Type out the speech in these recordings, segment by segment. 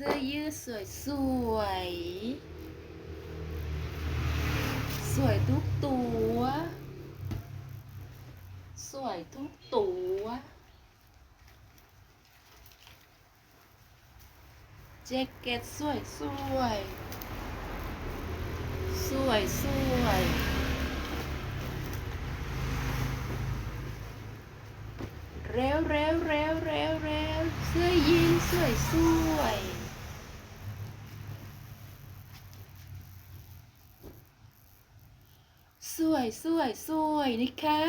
สื้อยืดสวยสวย สวยทุกตัว สวยทุกตัว แจ็คเก็ตสวยสวย สวยสวยเร็วเร็วเร็วเร็วเร็วเสื้อยีนสวยสวย สวยสวยสวยนะคะ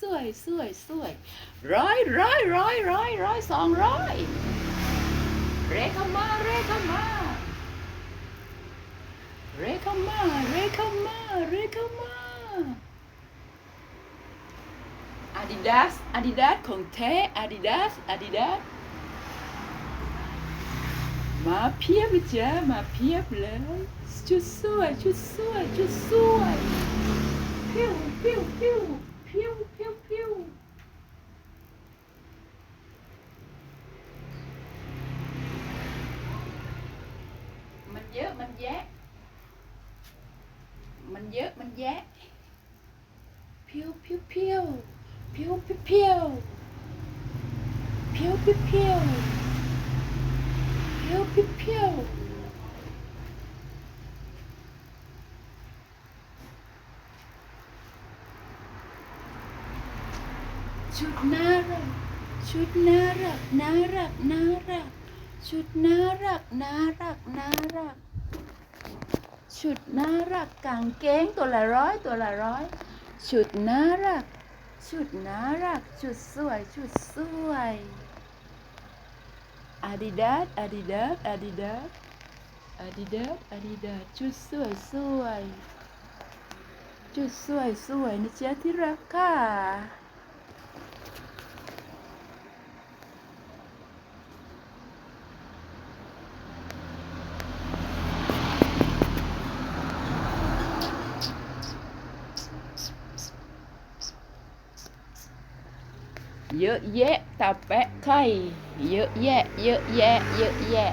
สวยสวยสวยร้อยร้อยร้อยร้อยร้อยสองร้อยเรคามาเรคามาเรคามาเรคามาเรคามาอาดิดาสอาดิดาสของแท้อาดิดาสอาดิดาสมาเพียบจ้ามาเพียบเลยชุดสวยชุดสวยชุดสวยพิวพิวพิวพิวพิวพิว มันเยอะมันแยะมันเยอะมันแยะเพีย ชุดน่ารักน่ารักน่ารัก ชุดน่ารักกางเกงตัวละร้อยตัวละร้อย ชุดน่ารัก ชุดน่ารัก ชุดสวย ชุดสวยอาดิดาสอาดิดาสอาดิดาสอาดิดาสอาดิดาสชุดสวยสวย ชุดสวยสวยนะเจ้าที่รักค่ะ เยอะแยะตาแปะไข่ เยอะแยะ เยอะแยะ เยอะแยะ